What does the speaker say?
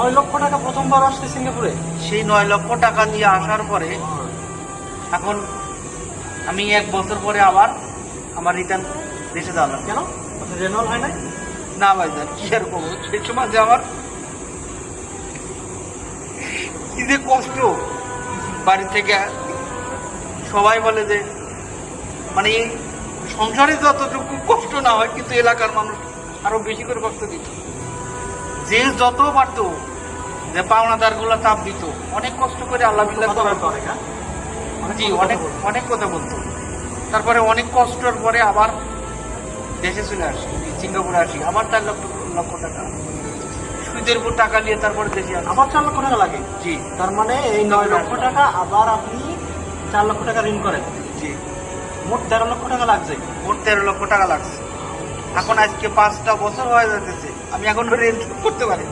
নয় লক্ষ টাকা প্রথমবার আসছে সিঙ্গাপুরে? সেই নয় লক্ষ টাকা দিয়ে আসার পরে এখন আমি এক বছর পরে আবার আমার রিটার্ন দেশে দাঁড়ালাম কেন? আপনার রেনুয়াল হয় নাই? না ভাই ভাইজান কি আর করব? সেই সময় যে আমার কি যে কষ্ট। বাড়ি থেকে সবাই বলে যে মানে এই সংসারে যতটুকু কষ্ট না হয় কিন্তু এলাকার মানুষ আরও বেশি করে কষ্ট দিত যে যত পারত যে পাওনাদারগুলো চাপ দিত। অনেক কষ্ট করে আল্লাহ বিল্লাহ করার অনেক, হ্যাঁ? জি অনেক অনেক কথা বলতো। তারপরে অনেক কষ্টের পরে আবার দেশে চলে আসি সিঙ্গাপুরে আসি। আবার চার লক্ষ লক্ষ টাকা সুদের উপর টাকা নিয়ে তারপরে দেশে আসি। আবার চার লক্ষ টাকা লাগে। জি। তার মানে এই নয় লক্ষ টাকা আবার আপনি চার লক্ষ টাকা ঋণ করেন। জি। মোট তেরো লক্ষ টাকা লাগছে। মোট তেরো লক্ষ টাকা লাগছে। এখন আজকে পাঁচটা বছর হয়ে যাচ্ছে আমি এখন রেন্ট করতে পারি।